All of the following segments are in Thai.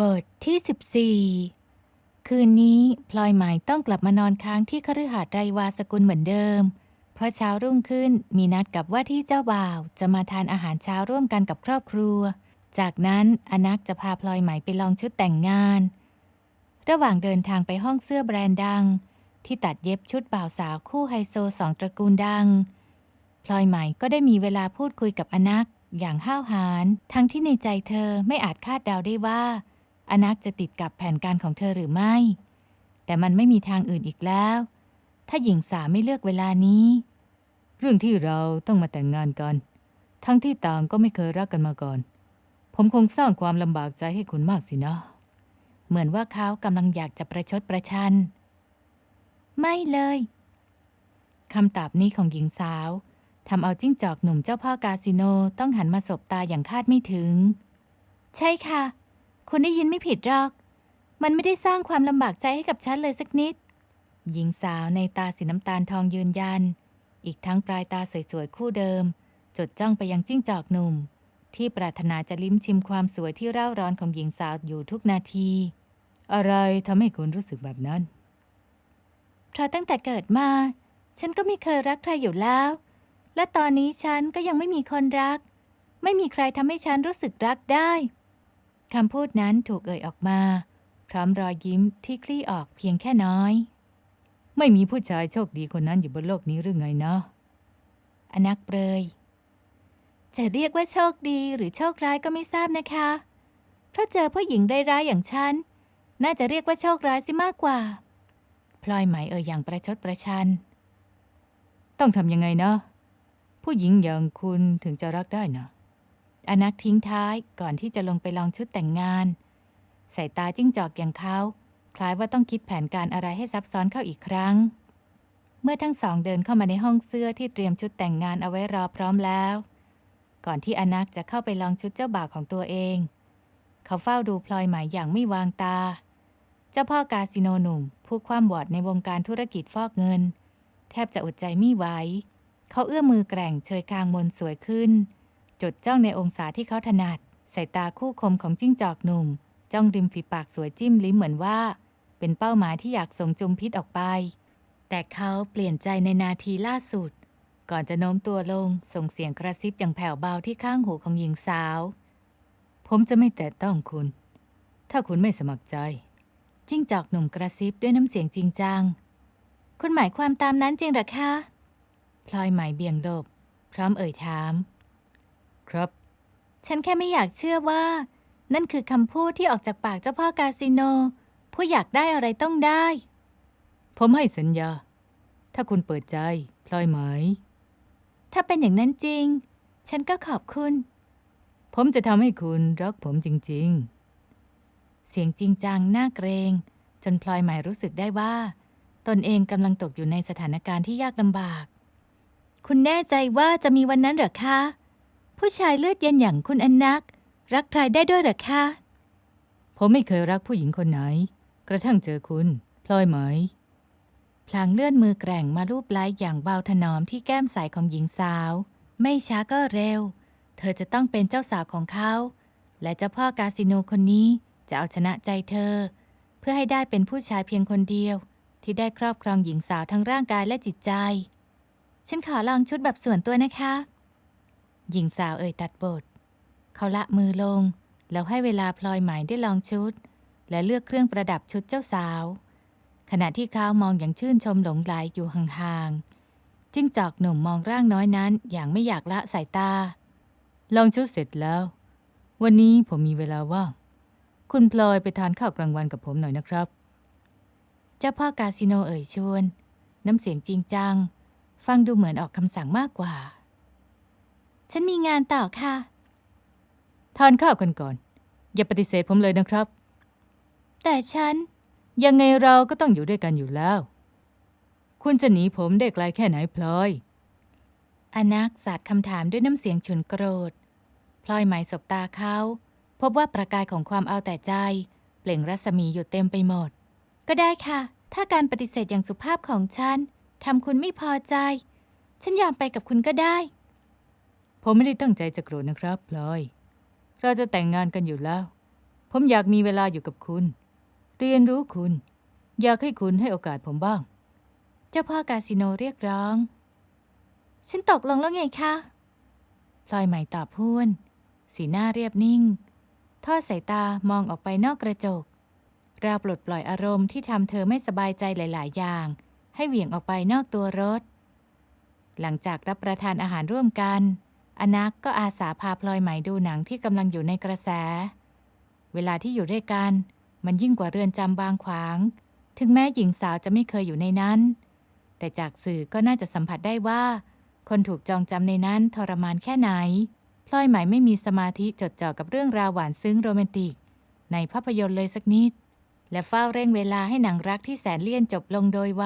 บทที่ 14 คืนนี้พลอยหมายต้องกลับมานอนค้างที่คฤหาสน์ไรวาสกุลเหมือนเดิม เพราะเช้ารุ่งขึ้นมีนัดกับว่าที่เจ้าบ่าว จะมาทานอาหารเช้าร่วมกันกับครอบครัว จากนั้นอนักจะพาพลอยหมายไปลองชุดแต่งงาน ระหว่างเดินทางไปห้องเสื้อแบรนด์ดัง ที่ตัดเย็บชุดบ่าวสาวคู่ไฮโซสองตระกูลดัง พลอยหมายก็ได้มีเวลาพูดคุยกับอนักอย่างห้าวหาญทั้งที่ในใจเธอไม่อาจคาดเดาได้ว่า อนักจะติดกับแผนการของเธอหรือไม่ แต่มันไม่มีทางอื่นอีกแล้ว ถ้าหญิงสาวไม่เลือกเวลานี้ เรื่องที่เราต้องมาแต่งงานกัน ทั้งที่ต่างก็ไม่เคยรักกันมาก่อน ผมคงสร้างความลำบากใจให้คุณมากสินะ เหมือนว่าเขากำลังอยากจะประชดประชัน ไม่เลยคำตอบนี้ของหญิงสาวทำเอาจิ้งจอกหนุ่มเจ้าพ่อกาสิโนต้องหันมาสบตาอย่างคาดไม่ถึง ใช่ค่ะ คุณได้ยินไม่ผิดหรอก มันไม่ได้สร้างความลำบากใจให้กับฉันเลยสักนิด หญิงสาวในตาสีน้ำตาลทองยืนยัน อีกทั้งปลายตาสวยๆคู่เดิม จดจ้องไปยังจิ้งจอกหนุ่ม ที่ปรารถนาจะลิ้มชิมความสวยที่เร่าร้อนของหญิงสาวอยู่ทุกนาที อะไรทำให้คุณรู้สึกแบบนั้น เพราะตั้งแต่เกิดมา ฉันก็ไม่เคยรักใครอยู่แล้ว และตอนนี้ฉันก็ยังไม่มีคนรัก ไม่มีใครทำให้ฉันรู้สึกรักได้ คำพูดนั้นถูกเอ่ยออกมา พร้อมรอยยิ้มที่คลี่ออกเพียงแค่น้อย ไม่มีผู้ชายโชคดีคนนั้นอยู่บนโลกนี้หรือไงนะอนักเปรยจะเรียกว่าโชคดีหรือโชคร้ายก็ไม่ทราบนะคะ เพราะเจอผู้หญิงร้ายๆอย่างฉัน น่าจะเรียกว่าโชคร้ายสิมากกว่า พลอยไหมเอ่ยอย่างประชดประชัน ต้องทำยังไงนะ ผู้หญิงอย่างคุณถึงจะรักได้นะ อนักทิ้งท้ายก่อนที่จะลงไปลองชุดแต่งงาน สายตาจิ้งจอกอย่างเขาคล้ายว่าต้องคิดแผนการอะไรให้ซับซ้อนเข้าอีกครั้ง เมื่อทั้งสองเดินเข้ามาในห้องเสื้อที่เตรียมชุดแต่งงานเอาไว้รอพร้อมแล้ว ก่อนที่อนักจะเข้าไปลองชุดเจ้าบ่าวของตัวเอง เขาเฝ้าดูพลอยหมายอย่างไม่วางตา เจ้าพ่อกาสิโนหนุ่ม ผู้คว่ำบอดในวงการธุรกิจฟอกเงิน แทบจะอดใจไม่ไหวเขาเอื้อมมือแกร่งเชยคางมนสวยขึ้น จดจ้องในองศาที่เขาถนัดสายตาคู่คมของจิ้งจอกหนุ่ม จ้องริมฝีปากสวยจิ้มลิ้มเหมือนว่า เป็นเป้าหมายที่อยากส่งจุมพิษออกไป แต่เขาเปลี่ยนใจในนาทีล่าสุด ก่อนจะโน้มตัวลงส่งเสียงกระซิบอย่างแผ่วเบาที่ข้างหูของหญิงสาว ผมจะไม่แตะต้องคุณ ถ้าคุณไม่สมัครใจ จิ้งจอกหนุ่มกระซิบด้วยน้ำเสียงจริงจังคุณหมายความตามนั้นจริงหรอคะพลอยหมายเบี่ยงหลบ พร้อมเอ่ยถาม ครับ ฉันแค่ไม่อยากเชื่อว่า นั่นคือคำพูดที่ออกจากปากเจ้าพ่อกาสิโน ผู้อยากได้อะไรต้องได้ ผมให้สัญญา ถ้าคุณเปิดใจพลอยไหม ถ้าเป็นอย่างนั้นจริง ฉันก็ขอบคุณ ผมจะทำให้คุณรักผมจริงเสียงจริงจังน่าเกรง จนพลอยไหมรู้สึกได้ว่า ตนเองกำลังตกอยู่ในสถานการณ์ที่ยากลำบาก คุณแน่ใจว่าจะมีวันนั้นเหรอคะ ผู้ชายเลือดเย็นอย่างคุณอนนัก รักใครได้ด้วยหรอคะ ผมไม่เคยรักผู้หญิงคนไหน กระทั่งเจอคุณ พลอยไหม พลางเลื่อนมือแกร่งมาลูบไล้อย่างเบาถนอมที่แก้มใสของหญิงสาว ไม่ช้าก็เร็ว เธอจะต้องเป็นเจ้าสาวของเขา และเจ้าพ่อกาสิโนคนนี้จะเอาชนะใจเธอ เพื่อให้ได้เป็นผู้ชายเพียงคนเดียว ที่ได้ครอบครองหญิงสาวทั้งร่างกายและจิตใจ ฉันขอลองชุดแบบส่วนตัวนะคะ หญิงสาวเอ่ยตัดบท เขาละมือลง แล้วให้เวลาพลอยหมได้ลองชุด และเลือกเครื่องประดับชุดเจ้าสาว ขณะที่เขามองอย่างชื่นชมหลงไหลอยู่ห่างๆจิ้งจอกหนุ่มมองร่างน้อยนั้นอย่างไม่อยากละสายตา ลองชุดเสร็จแล้ว วันนี้ผมมีเวลาว่าง คุณพลอยไปทานข้าวกลางวันกับผมหน่อยนะครับ เจ้าพ่อกาสิโนเอ่ยชวน น้ำเสียงจริงจัง ฟังดูเหมือนออกคำสั่งมากกว่า ฉันมีงานต่อค่ะ ทานข้าวกันก่อน อย่าปฏิเสธผมเลยนะครับ แต่ฉัน ยังไงเราก็ต้องอยู่ด้วยกันอยู่แล้ว คุณจะหนีผมได้ไกลแค่ไหนพลอย อนักสาดคำถามด้วยน้ำเสียงฉุนโกรธ พลอยไหมสบตาเขา พบว่าประกายของความเอาแต่ใจ เปล่งรัศมีอยู่เต็มไปหมด ก็ได้ค่ะ ถ้าการปฏิเสธอย่างสุภาพของฉันทำคุณไม่พอใจ ฉันยอมไปกับคุณก็ได้ ผมไม่ได้ตั้งใจจะโกรธนะครับพลอย เราจะแต่งงานกันอยู่แล้ว ผมอยากมีเวลาอยู่กับคุณ เรียนรู้คุณ อยากให้คุณให้โอกาสผมบ้าง เจ้าพ่อกาสิโนเรียกร้อง ฉันตกลงแล้วไงคะพลอยใหม่ตอบพูนสีหน้าเรียบนิ่ง ทอดสายตามองออกไปนอกกระจก ราวปลดปล่อยอารมณ์ที่ทำเธอไม่สบายใจหลาย ๆ อย่าง ให้เหวี่ยงออกไปนอกตัวรถ หลังจากรับประทานอาหารร่วมกัน อนักก็อาสาพาพลอยไหม่ดูหนังที่กำลังอยู่ในกระแส เวลาที่อยู่ด้วยกัน มันยิ่งกว่าเรือนจำบางขวาง ถึงแม้หญิงสาวจะไม่เคยอยู่ในนั้น แต่จากสื่อก็น่าจะสัมผัสได้ว่า คนถูกจองจำในนั้นทรมานแค่ไหน พลอยไหม่ไม่มีสมาธิจดจ่อกับเรื่องราวหวานซึ้งโรแมนติก ในภาพยนตร์เลยสักนิด และเฝ้าเร่งเวลาให้หนังรักที่แสนเลี่ยนจบลงโดยไว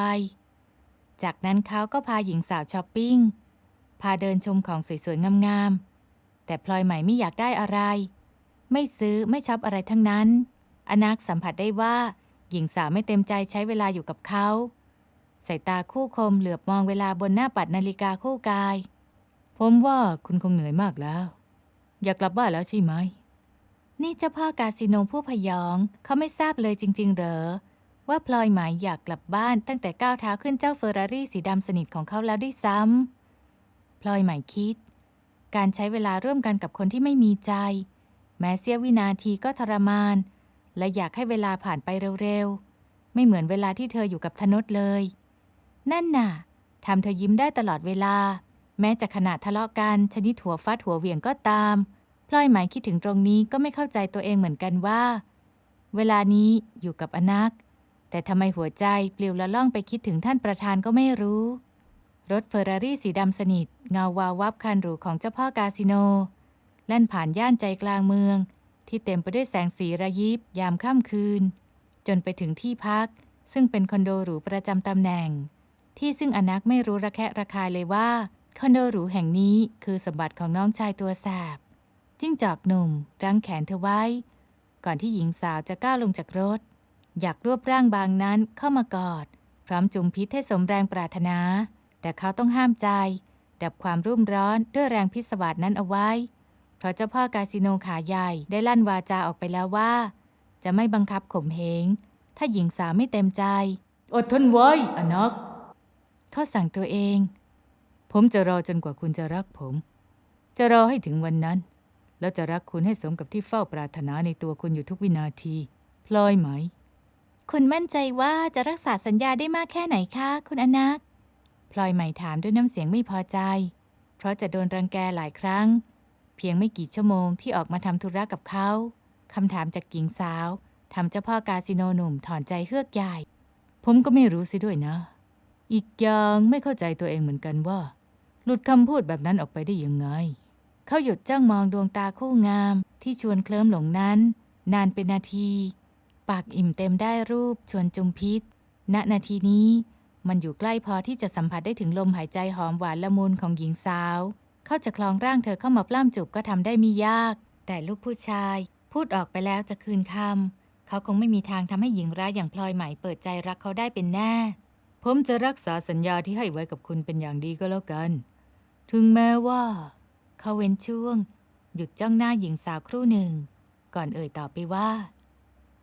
จากนั้นเขาก็พาหญิงสาวช้อปปิ้ง พาเดินชมของสวยๆงามๆ แต่พลอยไหมไม่อยากได้อะไร ไม่ซื้อไม่ช็อปอะไรทั้งนั้น อนักสัมผัสได้ว่า หญิงสาวไม่เต็มใจใช้เวลาอยู่กับเขาสายตาคู่คมเหลือบมองเวลาบนหน้าปัดนาฬิกาคู่กาย ผมว่าคุณคงเหนื่อยมากแล้ว อยากกลับบ้านแล้วใช่ไหม นี่เจ้าพ่อกาสิโนผู้พยองเขาไม่ทราบเลยจริง ๆ เหรอ ว่าพลอยหมายอยากกลับบ้านตั้งแต่ก้าวเท้าขึ้นเจ้าเฟอร์รารี่สีดำสนิทของเขาแล้วด้วยซ้ำ พลอยหมายคิด การใช้เวลาร่วมกันกับคนที่ไม่มีใจ แม้เสี้ยววินาทีก็ทรมาน และอยากให้เวลาผ่านไปเร็วๆ ไม่เหมือนเวลาที่เธออยู่กับธนดเลย นั่นน่ะทำเธอยิ้มได้ตลอดเวลา แม้จะขณะทะเลาะกันชนิดหัวฟาดหัวเหวี่ยงก็ตามพลอยหมายคิดถึงตรงนี้ก็ไม่เข้าใจตัวเองเหมือนกันว่า เวลานี้อยู่กับอนัก แต่ทำไมหัวใจปลิวละล่องไปคิดถึงท่านประธานก็ไม่รู้ รถเฟอร์รารี่สีดำสนิท เงาวาววับคันหรูของเจ้าพ่อกาสิโน แล่นผ่านย่านใจกลางเมือง ที่เต็มไปด้วยแสงสีระยิบยามค่ำคืน จนไปถึงที่พัก ซึ่งเป็นคอนโดหรูประจำตำแหน่ง ที่ซึ่งอนักไม่รู้ระแคะระคายเลยว่า คอนโดหรูแห่งนี้คือสมบัติของน้องชายตัวแสบจิ้งจอกหนุ่มรั้งแขนเธอไว้ ก่อนที่หญิงสาวจะก้าวลงจากรถ อยากรวบร่างบางนั้นเข้ามากอด พร้อมจุมพิษให้สมแรงปรารถนา แต่เขาต้องห้ามใจ ดับความรุ่มร้อนด้วยแรงพิศวาสนั้นเอาไว้ เพราะเจ้าพ่อกาสิโนขาใหญ่ได้ลั่นวาจาออกไปแล้วว่า จะไม่บังคับข่มเหง ถ้าหญิงสาวไม่เต็มใจ อดทนไว้อนักเขาสั่งตัวเอง ผมจะรอจนกว่าคุณจะรักผม จะรอให้ถึงวันนั้น แล้วจะรักคุณให้สมกับที่เฝ้าปรารถนาในตัวคุณอยู่ทุกวินาที พลอยไหม คุณมั่นใจว่าจะรักษาสัญญาได้มากแค่ไหนคะ คุณอนัก พลอยใหม่ถามด้วยน้ำเสียงไม่พอใจ เพราะจะโดนรังแกหลายครั้ง เพียงไม่กี่ชั่วโมงที่ออกมาทำธุระกับเขาคำถามจากหญิงสาวทำเจ้าพ่อกาสิโนหนุ่มถอนใจเฮือกใหญ่ ผมก็ไม่รู้สิด้วยนะ อีกอย่างไม่เข้าใจตัวเองเหมือนกันว่า หลุดคำพูดแบบนั้นออกไปได้ยังไง เขาหยุดจ้องมองดวงตาคู่งาม ที่ชวนเคลิ้มหลงนั้น นานเป็นนาที ปากอิ่มเต็มได้รูปชวนจุมพิษ ณนาทีนี้ มันอยู่ใกล้พอที่จะสัมผัสได้ถึงลมหายใจหอมหวานละมุนของหญิงสาว เขาจะคลองร่างเธอเข้ามาปล้ำจูบก็ทำได้ไม่ยาก แต่ลูกผู้ชาย พูดออกไปแล้วจะคืนคำเขาคงไม่มีทางทำให้หญิงร้ายอย่างพลอยไหมเปิดใจรักเขาได้เป็นแน่ ผมจะรักษาสัญญาที่ให้ไว้กับคุณเป็นอย่างดีก็แล้วกัน ถึงแม้ว่า เขาเว้นช่วง หยุดจ้องหน้าหญิงสาวครู่หนึ่ง ก่อนเอ่ยต่อไปว่า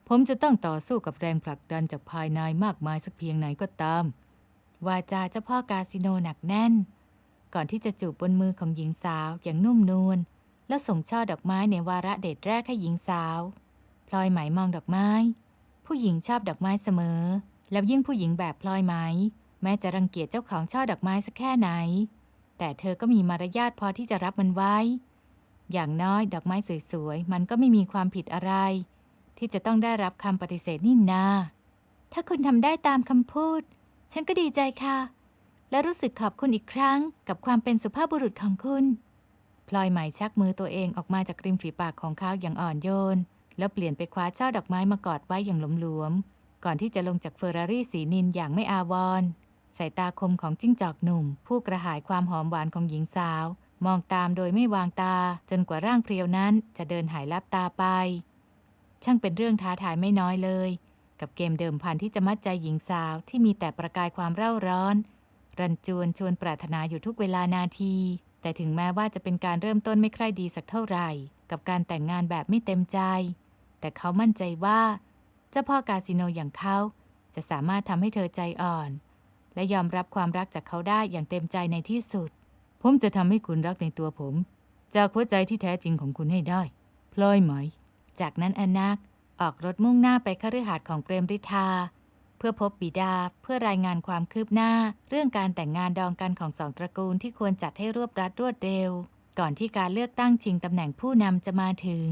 ผมจะต้องต่อสู้กับแรงผลักดันจากภายในมากมายสักเพียงไหนก็ตาม วาจาเจ้าพ่อกาสิโนหนักแน่น ก่อนที่จะจูบบนมือของหญิงสาวอย่างนุ่มนวลและส่งช่อดอกไม้ในวาระเดทแรกให้หญิงสาว พลอยไหมมองดอกไม้ ผู้หญิงชอบดอกไม้เสมอ แล้วยิ่งผู้หญิงแบบพลอยไหม แม้จะรังเกียจเจ้าของช่อดอกไม้สักแค่ไหน แต่เธอก็มีมารยาทพอที่จะรับมันไว้ อย่างน้อยดอกไม้สวยๆมันก็ไม่มีความผิดอะไร ที่จะต้องได้รับคำปฏิเสธนี่นา ถ้าคุณทำได้ตามคำพูด ฉันก็ดีใจค่ะ และรู้สึกขอบคุณอีกครั้ง กับความเป็นสุภาพบุรุษของคุณ พลอยไหมชักมือตัวเองออกมาจากริมฝีปากของเขาอย่างอ่อนโยน แล้วเปลี่ยนไปคว้าช่อดอกไม้มากอดไว้อย่างหลวมๆ ก่อนที่จะลงจากเฟอร์รารี่สีนินอย่างไม่อาวรณ์สายตาคมของจิ้งจอกหนุ่ม ผู้กระหายความหอมหวานของหญิงสาว มองตามโดยไม่วางตา จนกว่าร่างเพรียวนั้นจะเดินหายลับตาไป ช่างเป็นเรื่องท้าทายไม่น้อยเลย กับเกมเดิมพันที่จะมัดใจหญิงสาวที่มีแต่ประกายความเร่าร้อน รันจวนชวนปรารถนาอยู่ทุกเวลานาที แต่ถึงแม้ว่าจะเป็นการเริ่มต้นไม่ใคร่ดีสักเท่าไหร่ กับการแต่งงานแบบไม่เต็มใจ แต่เขามั่นใจว่าเจ้าพ่อกาสิโนอย่างเขาจะสามารถทำให้เธอใจอ่อน และยอมรับความรักจากเขาได้อย่างเต็มใจในที่สุด ผมจะทำให้คุณรักในตัวผม จากหัวใจที่แท้จริงของคุณให้ได้ พลอยไหม จากนั้นอนัก ออกรถมุ่งหน้าไปคฤหาสน์ของเปรมฤทธา เพื่อพบบิดาเพื่อรายงานความคืบหน้า เรื่องการแต่งงานดองกันของสองตระกูลที่ควรจัดให้รวบรัดรวดเร็ว ก่อนที่การเลือกตั้งชิงตำแหน่งผู้นำจะมาถึง